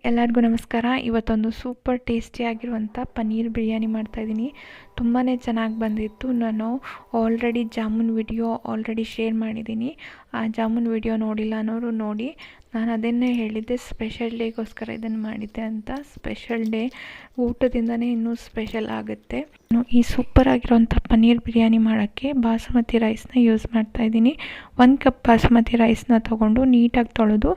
ಎಲ್ಲರಿಗೂ ನಮಸ್ಕಾರ. ಇವತ್ತೊಂದು ಸೂಪರ್ ಟೇಸ್ಟಿ ಟೇಸ್ಟಿಯಾಗಿರುವಂಥ ಪನ್ನೀರ್ ಬಿರಿಯಾನಿ ಮಾಡ್ತಾಯಿದ್ದೀನಿ ತುಂಬಾ ಚೆನ್ನಾಗಿ ಬಂದಿತ್ತು. ನಾನು already jamun video already share ಮಾಡಿದ್ದೀನಿ. ಆ ಜಾಮೂನ್ ವಿಡಿಯೋ ನೋಡಿಲ್ಲ ಅನ್ನೋರು ನೋಡಿ, ನಾನು ಅದನ್ನೇ ಹೇಳಿದ್ದೆ ಸ್ಪೆಷಲ್ ಡೇಗೋಸ್ಕರ ಇದನ್ನು ಮಾಡಿದ್ದೆ ಅಂತ. ಸ್ಪೆಷಲ್ ಡೇ ಊಟದಿಂದನೇ ಇನ್ನೂ ಸ್ಪೆಷಲ್ ಆಗುತ್ತೆ. ನಾನು ಈ ಸೂಪರ್ ಆಗಿರೋಂಥ ಪನ್ನೀರ್ ಬಿರಿಯಾನಿ ಮಾಡೋಕ್ಕೆ ಬಾಸುಮತಿ ರೈಸ್ನ ಯೂಸ್ ಮಾಡ್ತಾಯಿದ್ದೀನಿ ಒಂದು ಕಪ್ ಬಾಸುಮತಿ ರೈಸ್ನ ತೊಗೊಂಡು ನೀಟಾಗಿ ತೊಳೆದು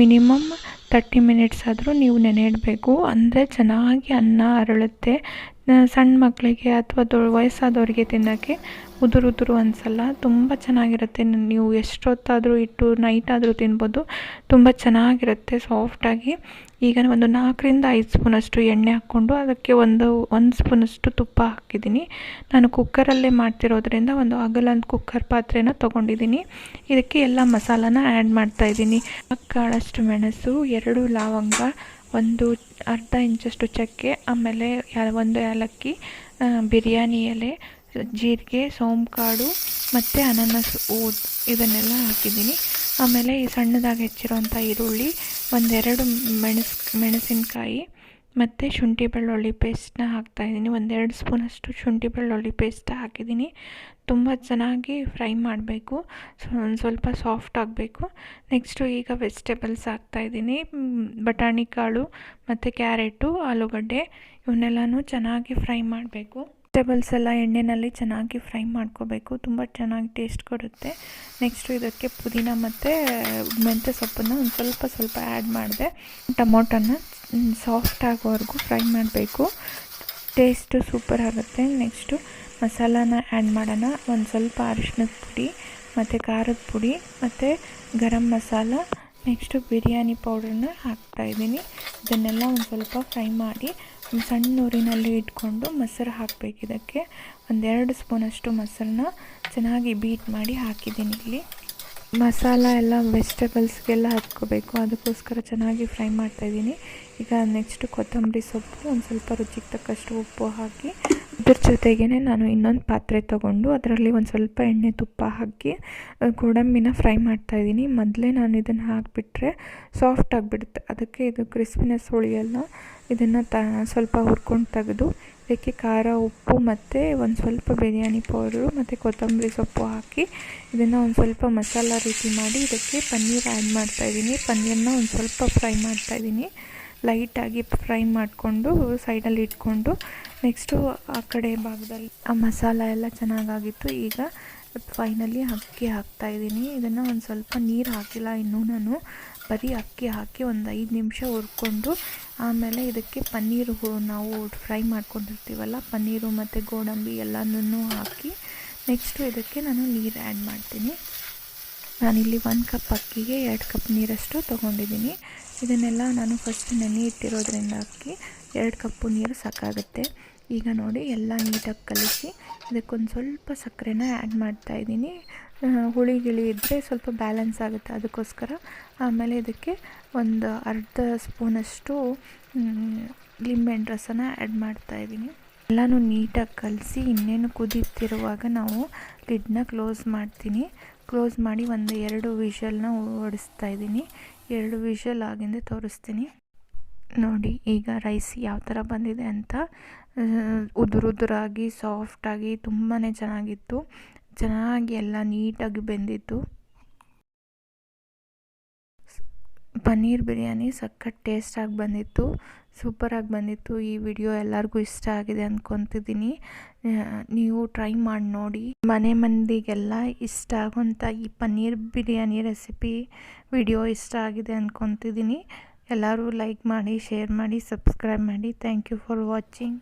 ಮಿನಿಮಮ್ ತರ್ಟಿ ಮಿನಿಟ್ಸ್ ಆದರೂ ನೀವು ನೆನೆ ಇಡಬೇಕು ಅಂದರೆ ಚೆನ್ನಾಗಿ ಅನ್ನ ಅರಳುತ್ತೆ. ಸಣ್ಣ ಮಕ್ಕಳಿಗೆ ಅಥವಾ ದೊ ವಯಸ್ಸಾದವರಿಗೆ ತಿನ್ನೋಕ್ಕೆ ಉದುರು ಉದುರು ಅನಿಸಲ್ಲ. ತುಂಬ ಚೆನ್ನಾಗಿರುತ್ತೆ. ನೀವು ಎಷ್ಟೊತ್ತಾದರೂ ಇಟ್ಟು ನೈಟ್ ಆದರೂ ತಿನ್ಬೋದು. ತುಂಬ ಚೆನ್ನಾಗಿರುತ್ತೆ ಸಾಫ್ಟಾಗಿ ಈಗ ಒಂದು ನಾಲ್ಕರಿಂದ ಐದು ಸ್ಪೂನಷ್ಟು ಎಣ್ಣೆ ಹಾಕ್ಕೊಂಡು ಅದಕ್ಕೆ ಒಂದು ಒಂದು ಸ್ಪೂನಷ್ಟು ತುಪ್ಪ ಹಾಕಿದ್ದೀನಿ. ನಾನು ಕುಕ್ಕರಲ್ಲೇ ಮಾಡ್ತಿರೋದ್ರಿಂದ ಒಂದು ಅಗಲೊಂದು ಕುಕ್ಕರ್ ಪಾತ್ರೆನ ತೊಗೊಂಡಿದ್ದೀನಿ. ಇದಕ್ಕೆ ಎಲ್ಲ ಮಸಾಲಾನ ಆ್ಯಡ್ ಮಾಡ್ತಾಯಿದ್ದೀನಿ ಕಾಳಷ್ಟು ಮೆಣಸು, ಎರಡು ಲವಂಗ, ಒಂದು ಅರ್ಧ ಇಂಚಷ್ಟು ಚಕ್ಕೆ, ಆಮೇಲೆ ಒಂದು ಏಲಕ್ಕಿ ಬಿರಿಯಾನಿ ಎಲೆ ಜೀರಿಗೆ, ಸೋಂಕಾಡು ಮತ್ತು ಅನಾನಸ್, ಊದ್ ಇದನ್ನೆಲ್ಲ ಹಾಕಿದ್ದೀನಿ. ಆಮೇಲೆ ಈ ಸಣ್ಣದಾಗಿ ಹೆಚ್ಚಿರೋಂಥ ಈರುಳ್ಳಿ, ಒಂದೆರಡು ಮೆಣಸು, ಮೆಣಸಿನಕಾಯಿ ಮತ್ತು ಶುಂಠಿ ಬೆಳ್ಳುಳ್ಳಿ ಪೇಸ್ಟ್ನ ಹಾಕ್ತಾಯಿದ್ದೀನಿ ಒಂದೆರಡು ಸ್ಪೂನಷ್ಟು ಶುಂಠಿ ಬೆಳ್ಳುಳ್ಳಿ ಪೇಸ್ಟ್ ಹಾಕಿದ್ದೀನಿ. ತುಂಬ ಚೆನ್ನಾಗಿ ಫ್ರೈ ಮಾಡಬೇಕು. ಸ್ವಲ್ಪ ಸಾಫ್ಟ್ ಆಗಬೇಕು. ನೆಕ್ಸ್ಟು ಈಗ ವೆಜಿಟೇಬಲ್ಸ್ ಹಾಕ್ತಾಯಿದ್ದೀನಿ ಬಟಾಣಿ ಕಾಳು ಮತ್ತು ಕ್ಯಾರೆಟು, ಆಲೂಗಡ್ಡೆ, ಇವನ್ನೆಲ್ಲನೂ ಚೆನ್ನಾಗಿ ಫ್ರೈ ಮಾಡಬೇಕು. ವೆಜಿಟೇಬಲ್ಸ್ ಎಲ್ಲ ಎಣ್ಣೆಯಲ್ಲಿ ಚೆನ್ನಾಗಿ ಫ್ರೈ ಮಾಡ್ಕೋಬೇಕು. ತುಂಬ ಚೆನ್ನಾಗಿ ಟೇಸ್ಟ್ ಕೊಡುತ್ತೆ. ನೆಕ್ಸ್ಟು ಇದಕ್ಕೆ ಪುದೀನ ಮತ್ತು ಮೆಂತ್ಯ ಸೊಪ್ಪನ್ನು ಒಂದು ಸ್ವಲ್ಪ ಸ್ವಲ್ಪ ಆ್ಯಡ್ ಮಾಡಿದೆ. ಟೊಮೊಟೊನ ಸಾಫ್ಟ್ ಆಗೋವರೆಗೂ ಫ್ರೈ ಮಾಡಬೇಕು. ಟೇಸ್ಟು ಸೂಪರ್ ಆಗುತ್ತೆ. ನೆಕ್ಸ್ಟು ಮಸಾಲಾನ ಆ್ಯಡ್ ಮಾಡೋಣ. ಒಂದು ಸ್ವಲ್ಪ ಅರಿಶಿನದ ಪುಡಿ, ಮತ್ತು ಖಾರದ ಪುಡಿ, ಮತ್ತು ಗರಂ ಮಸಾಲ. ನೆಕ್ಸ್ಟು ಬಿರಿಯಾನಿ ಪೌಡ್ರನ್ನ ಹಾಕ್ತಾಯಿದ್ದೀನಿ ಇದನ್ನೆಲ್ಲ ಒಂದು ಸ್ವಲ್ಪ ಫ್ರೈ ಮಾಡಿ ಸಣ್ಣ ಊರಿನಲ್ಲಿ ಇಟ್ಕೊಂಡು ಮೊಸರು ಹಾಕಬೇಕು ಇದಕ್ಕೆ. ಒಂದೆರಡು ಸ್ಪೂನಷ್ಟು ಮೊಸರನ್ನ ಚೆನ್ನಾಗಿ ಬೀಟ್ ಮಾಡಿ ಹಾಕಿದ್ದೀನಿ ಇಲ್ಲಿ. ಮಸಾಲ ಎಲ್ಲ ವೆಜಿಟೇಬಲ್ಸ್ಗೆಲ್ಲ ಹಾಕ್ಕೋಬೇಕು. ಅದಕ್ಕೋಸ್ಕರ ಚೆನ್ನಾಗಿ ಫ್ರೈ ಮಾಡ್ತಾಯಿದ್ದೀನಿ ಈಗ ನೆಕ್ಸ್ಟು ಕೊತ್ತಂಬರಿ ಸೊಪ್ಪು, ಒಂದು ಸ್ವಲ್ಪ ರುಚಿಗೆ ತಕ್ಕಷ್ಟು ಉಪ್ಪು ಹಾಕಿ ಇದ್ರ ಜೊತೆಗೇ ನಾನು ಇನ್ನೊಂದು ಪಾತ್ರೆ ತೊಗೊಂಡು ಅದರಲ್ಲಿ ಒಂದು ಸ್ವಲ್ಪ ಎಣ್ಣೆ ತುಪ್ಪ ಹಾಕಿ ಗೋಡಂಬಿನ ಫ್ರೈ ಮಾಡ್ತಾಯಿದ್ದೀನಿ ಮೊದಲೇ ನಾನು ಇದನ್ನು ಹಾಕಿಬಿಟ್ರೆ ಸಾಫ್ಟ್ ಆಗಿಬಿಡುತ್ತೆ. ಅದಕ್ಕೆ ಇದು ಕ್ರಿಸ್ಪಿನೆಸ್ ಉಳಿಯಲ್ಲ ಇದನ್ನು ತ, ಸ್ವಲ್ಪ ಹುರ್ಕೊಂಡು ತೆಗೆದು, ಇದಕ್ಕೆ ಖಾರ, ಉಪ್ಪು ಮತ್ತು ಒಂದು ಸ್ವಲ್ಪ ಬಿರಿಯಾನಿ ಪೌಡ್ರು ಮತ್ತು ಕೊತ್ತಂಬರಿ ಸೊಪ್ಪು ಹಾಕಿ ಇದನ್ನು ಒಂದು ಸ್ವಲ್ಪ ಮಸಾಲ ರೀತಿ ಮಾಡಿ ಇದಕ್ಕೆ ಪನ್ನೀರ್ ಆ್ಯಡ್ ಮಾಡ್ತಾಯಿದ್ದೀನಿ ಪನ್ನೀರನ್ನ ಒಂದು ಸ್ವಲ್ಪ ಫ್ರೈ ಮಾಡ್ತಾಯಿದ್ದೀನಿ ಲೈಟಾಗಿ ಫ್ರೈ ಮಾಡಿಕೊಂಡು, ಸೈಡಲ್ಲಿ ಇಟ್ಕೊಂಡು ನೆಕ್ಸ್ಟು ಆ ಕಡೆ ಭಾಗದಲ್ಲಿ ಆ ಮಸಾಲ ಎಲ್ಲ ಚೆನ್ನಾಗಾಗಿತ್ತು. ಈಗ ಫೈನಲಿ ಅಕ್ಕಿ ಹಾಕ್ತಾಯಿದ್ದೀನಿ ಇದನ್ನು ಒಂದು ಸ್ವಲ್ಪ ನೀರು ಹಾಕಿಲ್ಲ, ಇನ್ನೂ ನಾನು ಬರೀ ಅಕ್ಕಿ ಹಾಕಿ ಒಂದು ಐದು ನಿಮಿಷ ಹುರ್ಕೊಂಡು ಆಮೇಲೆ ಇದಕ್ಕೆ ಪನ್ನೀರು ನಾವು ಫ್ರೈ ಮಾಡ್ಕೊಂಡಿರ್ತೀವಲ್ಲ, ಪನ್ನೀರು ಮತ್ತು ಗೋಡಂಬಿ ಎಲ್ಲನೂ ಹಾಕಿ ನೆಕ್ಸ್ಟು ಇದಕ್ಕೆ ನಾನು ನೀರು ಆ್ಯಡ್ ಮಾಡ್ತೀನಿ. ನಾನಿಲ್ಲಿ ಒಂದು ಕಪ್ ಅಕ್ಕಿಗೆ ಎರಡು ಕಪ್ ನೀರಷ್ಟು ತೊಗೊಂಡಿದ್ದೀನಿ. ಇದನ್ನೆಲ್ಲ ನಾನು ಫಸ್ಟ್ ನೆನೆ ಇಟ್ಟಿರೋದ್ರಿಂದ ಅಕ್ಕಿ ಎರಡು ಕಪ್ಪು ನೀರು ಸಾಕಾಗುತ್ತೆ. ಈಗ ನೋಡಿ ಎಲ್ಲ ನೀಟಾಗಿ ಕಲಿಸಿ ಇದಕ್ಕೊಂದು ಸ್ವಲ್ಪ ಸಕ್ಕರೆನ ಆ್ಯಡ್ ಮಾಡ್ತಾಯಿದ್ದೀನಿ ಹುಳಿ ಗಿಳಿ ಇದ್ದರೆ ಸ್ವಲ್ಪ ಬ್ಯಾಲೆನ್ಸ್ ಆಗುತ್ತೆ ಅದಕ್ಕೋಸ್ಕರ. ಆಮೇಲೆ ಇದಕ್ಕೆ ಒಂದು ಅರ್ಧ ಸ್ಪೂನಷ್ಟು ಲಿಂಬೆಹಣ್ಣು ರಸನ ಆ್ಯಡ್ ಮಾಡ್ತಾಯಿದ್ದೀನಿ ಎಲ್ಲನೂ ನೀಟಾಗಿ ಕಲಸಿ ಇನ್ನೇನು ಕುದೀತಿರುವಾಗ ನಾವು ಲಿಡ್ನ ಕ್ಲೋಸ್ ಮಾಡ್ತೀನಿ. ಕ್ಲೋಸ್ ಮಾಡಿ ಒಂದು ಎರಡು ವಿಷಲ್ನ ಓಡಿಸ್ತಾ ಇದ್ದೀನಿ. ಎರಡು ವಿಷಲ್ ಆಗಿಂದ ತೋರಿಸ್ತೀನಿ. ನೋಡಿ, ಈಗ ರೈಸ್ ಯಾವ ಥರ ಬಂದಿದೆ ಅಂತ. ಉದುರುದುರಾಗಿ ಸಾಫ್ಟಾಗಿ ತುಂಬಾ ಚೆನ್ನಾಗಿತ್ತು. ಚೆನ್ನಾಗಿ ಎಲ್ಲ ನೀಟಾಗಿ ಬೆಂದಿತ್ತು. ಪನ್ನೀರ್ ಬಿರಿಯಾನಿ ಸಖತ್ ಟೇಸ್ಟಾಗಿ ಬಂದಿತ್ತು ಸೂಪರಾಗಿ ಬಂದಿತ್ತು. ಈ ವಿಡಿಯೋ ಎಲ್ಲರಿಗೂ ಇಷ್ಟ ಆಗಿದೆ ಅಂದ್ಕೊತಿದ್ದೀನಿ ನೀವು ಟ್ರೈ ಮಾಡಿ ನೋಡಿ. ಮನೆ ಮಂದಿಗೆಲ್ಲ ಇಷ್ಟ ಆಗೋಂಥ ಈ ಪನ್ನೀರ್ ಬಿರಿಯಾನಿ ರೆಸಿಪಿ ವಿಡಿಯೋ ಇಷ್ಟ ಆಗಿದೆ ಅಂದ್ಕೊತಿದ್ದೀನಿ ಎಲ್ಲರೂ ಲೈಕ್ ಮಾಡಿ ಶೇರ್ ಮಾಡಿ ಸಬ್ಸ್ಕ್ರೈಬ್ ಮಾಡಿ. Thank you for watching